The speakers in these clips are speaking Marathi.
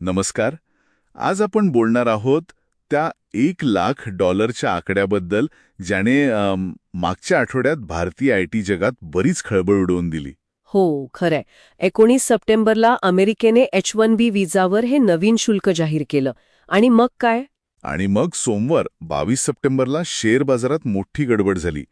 नमस्कार. आज आपण बोलणार आहोत त्या एक लाख डॉलरच्या आकड्याबद्दल ज्याने मागच्या आठवड्यात भारतीय आय टी जगात बरीच खळबळ उडवून दिली. हो खरंय. एकोणीस सप्टेंबरला अमेरिकेने एच वन बी विजावर हे नवीन शुल्क जाहीर केलं. आणि मग काय? आणि मग सोमवार बावीस सप्टेंबरला शेअर बाजारात मोठी गडबड झाली.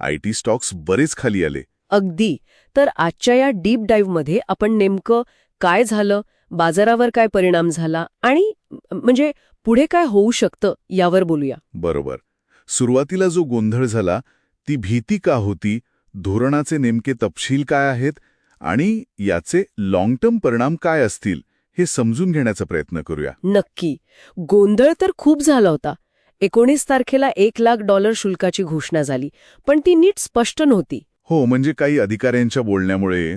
आय टी स्टॉक्स बरेच खाली आले. अगदी. तर आजच्या या डीप डाईव्हमध्ये आपण नेमकं काय झालं? बाजारावर काय परिणाम झाला आणि म्हणजे पुढे काय होऊ शकतं यावर बोलूया. बरोबर. सुरुवातीला जो गोंधळ झाला ती भीती का होती? धोरणाचे नेमके तपशील काय आहेत? आणि याचे लाँग टर्म परिणाम काय असतील? हे समजून घेण्याचा प्रयत्न करूया. नक्की. गोंधळ तर खूप झाला होता. एकोणीस तारखेला एक लाख डॉलर शुल्काची घोषणा झाली पण ती नीट स्पष्ट नव्हती. हो म्हणजे काही अधिकाऱ्यांच्या बोलण्यामुळे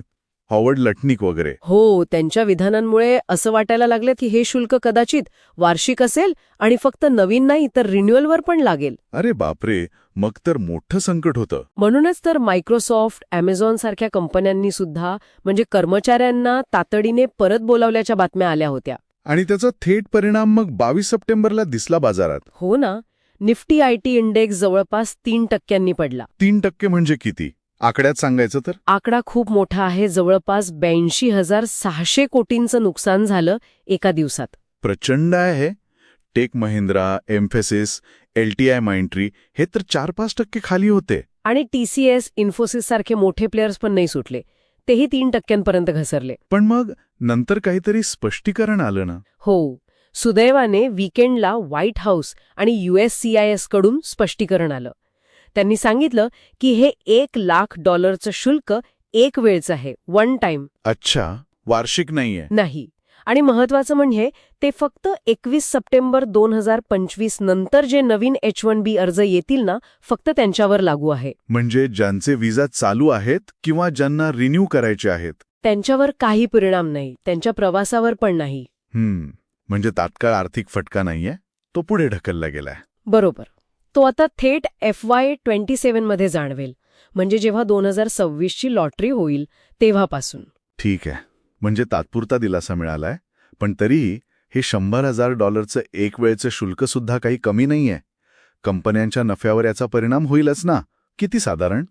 हॉवर्ड लटनिक वगैरे. हो त्यांच्या विधानांमुळे असं वाटायला लागलं की हे शुल्क कदाचित वार्षिक असेल आणि फक्त नवीन नाही तर रिन्युअलवर पण लागेल. अरे बापरे मग तर मोठं संकट होतं. म्हणूनच तर मायक्रोसॉफ्ट अमेझॉन सारख्या कंपन्यांनी सुद्धा म्हणजे कर्मचाऱ्यांना तातडीने परत बोलावल्याच्या बातम्या आल्या होत्या. आणि त्याचा थेट परिणाम मग बावीस सप्टेंबरला दिसला बाजारात. हो ना. निफ्टी आय टी इंडेक्स जवळपास तीन टक्क्यांनी पडला. तीन टक्के म्हणजे किती? आकड्यात सांगायचं तर? आकडा खूप मोठा आहे. जवळपास ब्याऐंशी हजार सहाशे कोटींचं नुकसान झालं एका दिवसात. प्रचंड आहे. Tech Mahindra Mphasis LTI Mindtree हे तर चार पाच टक्के खाली होते. आणि टीसीएस इन्फोसिस सारखे मोठे प्लेयर्स पण नाही सुटले. तेही तीन टक्क्यांपर्यंत घसरले. पण मग नंतर काहीतरी स्पष्टीकरण आलं ना? हो. सुदैवाने वीकेंडला व्हाईट हाऊस आणि युएससीआयएसकडून स्पष्टीकरण आलं. त्यांनी सांगितलं की हे एक लाख डॉलरचं शुल्क एक वेळचं आहे वन टाइम अच्छा वार्षिक नाहीये. नाही. आणि महत्वाचं म्हणजे ते फक्त एकवीस सप्टेंबर दोन हजार पंचवीस नंतर जे नवीन एच वन बी अर्ज येतील ना फक्त त्यांच्यावर लागू आहे. म्हणजे ज्यांचे विजा चालू आहेत किंवा ज्यांना रिन्यू करायचे आहेत? त्यांच्यावर काही परिणाम नाही त्यांच्या प्रवासावर पण नाही. हम्म म्हणजे तात्काळ आर्थिक फटका नाहीये? तो पुढे ढकलला गेलाय. बरोबर. तो आता थेट एफ वाय ट्वेंटी सेव्हनमध्ये जाणवेल. म्हणजे जेव्हा दोन हजार सव्वीसची लॉटरी होईल तेव्हापासून. ठीक आहे. म्हणजे तात्पुरता दिलासा मिळालाय पण तरीही हे शंभर हजार डॉलरचं एक वेळचं शुल्क सुद्धा काही कमी नाहीये. कंपन्यांच्या नफ्यावर याचा परिणाम होईलच ना? किती साधारण?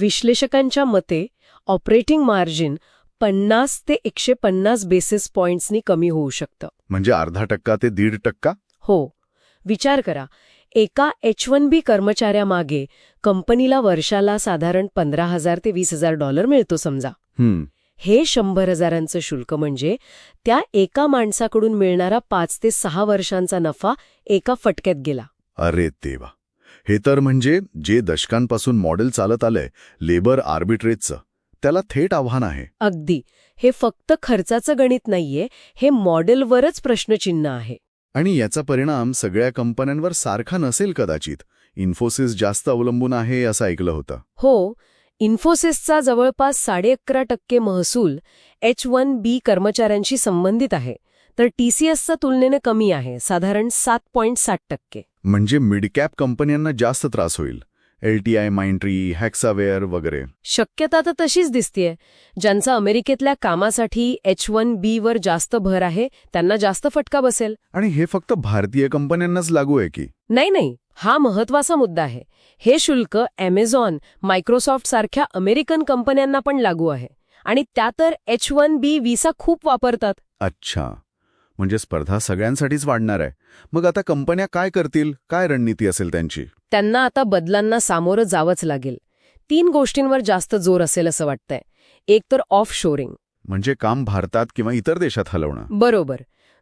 विश्लेषकांच्या मते ऑपरेटिंग मार्जिन पन्नास ते एकशे पन्नास बेसिस पॉइंट्सनी कमी होऊ शकतं. म्हणजे अर्धा टक्का ते दीड टक्का? हो. विचार करा एका एच वन बी कर्मचाऱ्यामागे कंपनीला वर्षाला साधारण पंधरा हजार ते वीस हजार डॉलर मिळतो समजा. हे शंभर हजारांचं शुल्क म्हणजे त्या एका माणसाकडून मिळणारा पाच ते सहा वर्षांचा नफा एका फटक्यात गेला. अरे देवा. हे तर म्हणजे जे दशकांपासून मॉडेल चालत आलंय लेबर आर्बिट्रेजचं त्याला थेट आव्हान आहे. अगदी. हे फक्त खर्चाचं गणित नाहीये हे मॉडेलवरच प्रश्नचिन्ह आहे. आणि याचा परिणाम सगळ्या कंपन्यांवर सारखा नसेल कदाचित. इन्फोसिस जास्त अवलंबून आहे असं ऐकलं होतं. हो इन्फोसिसचा जवळपास साडे अकरा टक्के महसूल एच वन बी कर्मचाऱ्यांशी संबंधित आहे तर टीसीएसचा तुलनेने कमी आहे साधारण सात पॉईंट सात टक्के. म्हणजे मिडकॅप कंपन्यांना जास्त त्रास होईल. एलटीआय माइंट्री हॅक्सावेअर वगैरे. शक्यता तर तशीच दिसतीये. ज्यांचं अमेरिकेतल्या कामासाठी एच वन बी वर जास्त भर आहे त्यांना जास्त फटका बसेल. आणि हे फक्त भारतीय कंपन्यांनाच लागू आहे की? नाही नाही. हा महत्त्वाचा मुद्दा आहे. हे शुल्क अमेझॉन मायक्रोसॉफ्ट सारख्या अमेरिकन कंपन्यांना पण लागू आहे. आणि त्या तर एच वन बी व्हिसा खूप वापरतात. अच्छा. म्हणजे स्पर्धा सगळ्यांसाठीच वाढणार आहे. मग आता कंपन्या काय करतील? काय रणनीती असेल त्यांची? त्यांना आता बदलांना सामोरं जावंच लागेल. तीन गोष्टींवर जास्त जोर असेल असं वाटतंय. एक तर ऑफ शोरिंग म्हणजे काम भारतात किंवा इतर देशात हलवणं. बरोबर.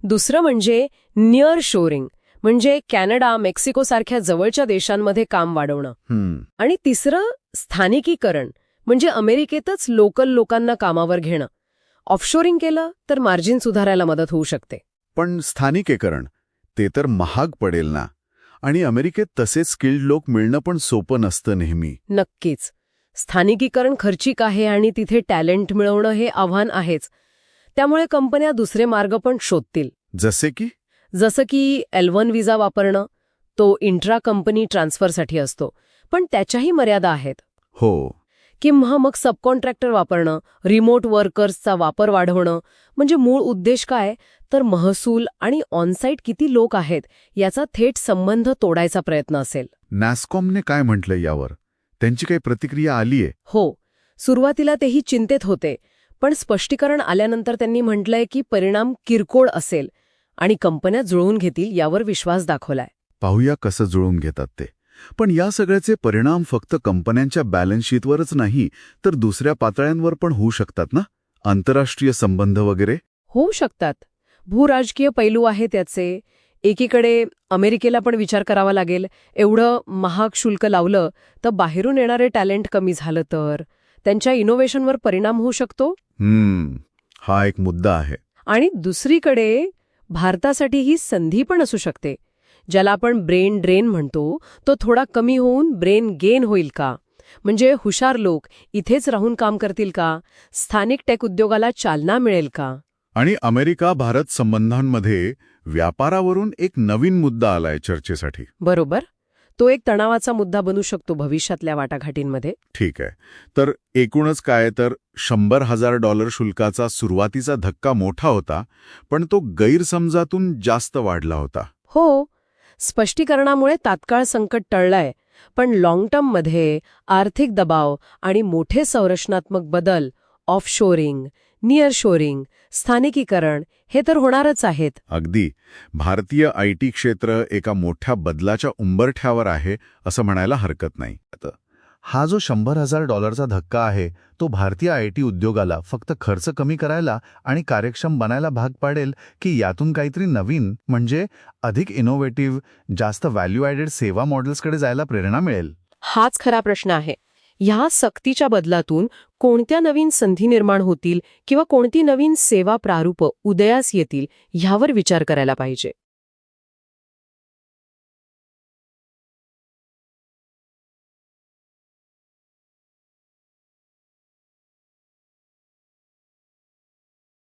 दुसरं म्हणजे नियर शोरिंग म्हणजे कॅनडा मेक्सिको सारख्या जवळच्या देशांमध्ये काम वाढवणं. आणि तिसरं स्थानिकीकरण. म्हणजे अमेरिकेतच लोकल लोकांना कामावर घेणं. ऑफशोरिंग केलं तर मार्जिन सुधारायला मदत होऊ शकते. पण स्थानिकीकरण ते तर महाग पडेल ना? आणि अमेरिकेत तसेच स्किल्ड लोक मिळणं पण सोपं नसतं नेहमी. नक्कीच. स्थानिकीकरण खर्चिक आहे आणि तिथे टॅलेंट मिळवणं हे आव्हान आहेच. त्यामुळे कंपन्या दुसरे मार्ग पण शोधतील. जसे की? जसं की एल वन विजा वापरणं तो इंट्रा कंपनी ट्रान्सफरसाठी असतो. पण त्याच्याही मर्यादा आहेत. हो. किंवा मग सबकॉन्ट्रॅक्टर वापरणं रिमोट वर्कर्सचा वापर वाढवणं. म्हणजे मूळ उद्देश काय? तर महसूल आणि ऑनसाईट किती लोक आहेत याचा थेट संबंध तोडायचा प्रयत्न असेल. नॅस्कॉमने काय म्हटलं यावर? त्यांची काही प्रतिक्रिया आलीये. हो. सुरुवातीला तेही चिंतेत होते पण स्पष्टीकरण आल्यानंतर त्यांनी म्हटलंय की परिणाम किरकोळ असेल आणि कंपन्या जुळवून घेतील यावर विश्वास दाखवलाय. पाहूया कसं जुळवून घेतात ते. पण या सगळ्याचे परिणाम फक्त कंपन्यांच्या बॅलन्स शीटवरच नाही तर दुसऱ्या पातळ्यांवर पण होऊ शकतात ना? आंतरराष्ट्रीय संबंध वगैरे? होऊ शकतात. भूराजकीय पैलू आहे त्याचे. एकीकडे अमेरिकेला पण विचार करावा लागेल. एवढं महाग शुल्क लावलं तर बाहेरून येणारे टॅलेंट कमी झालं तर. त्यांच्या इनोव्हेशनवर परिणाम होऊ शकतो? हा एक मुद्दा आहे. आणि दुसरीकडे भारतासाठी ही संधी पण असू शकते. ज्याला आपण ब्रेन ड्रेन म्हणतो तो थोडा कमी होऊन ब्रेन गेन होईल का? म्हणजे हुशार लोक इथेच राहून काम करतील का? स्थानिक टेक उद्योगाला चालना मिळेल का? आणि अमेरिका भारत संबंधांमध्ये व्यापारावरून एक नवीन मुद्दा आलाय चर्चेसाठी. बरोबर. तो एक तणावाचा मुद्दा बनू शकतो भविष्यातल्या वाटाघाटींमध्ये. ठीक आहे. तर एकूणच काय? तर शंभर हजार डॉलर शुल्काचा सुरुवातीचा धक्का मोठा होता पण तो गैरसमजातून जास्त वाढला होता. हो स्पष्टीकरणामुळे तात्काळ संकट टळलंय. पण लाँग टर्ममध्ये आर्थिक दबाव आणि मोठे संरचनात्मक बदल ऑफशोरिंग नियर शोरिंग स्थानिकीकरण हे तर होणारच आहेत. अगदी. भारतीय आय टी क्षेत्र एका मोठ्या बदलाच्या उंबरठ्यावर आहे असं म्हणायला हरकत नाही. हा जो शंभर हजार डॉलरचा धक्का आहे तो भारतीय आय टी उद्योगाला फक्त खर्च कमी करायला आणि कार्यक्षम बनायला भाग पाडेल की यातून काहीतरी नवीन म्हणजे अधिक इनोव्हेटिव्ह जास्त व्हॅल्यू ॲडेड सेवा मॉडेल्सकडे जायला प्रेरणा मिळेल? हाच खरा प्रश्न आहे. ह्या सक्तीच्या बदलातून कोणत्या नवीन संधी निर्माण होतील किंवा कोणती नवीन सेवा प्रारूप उदयास येतील ह्यावर विचार करायला पाहिजे.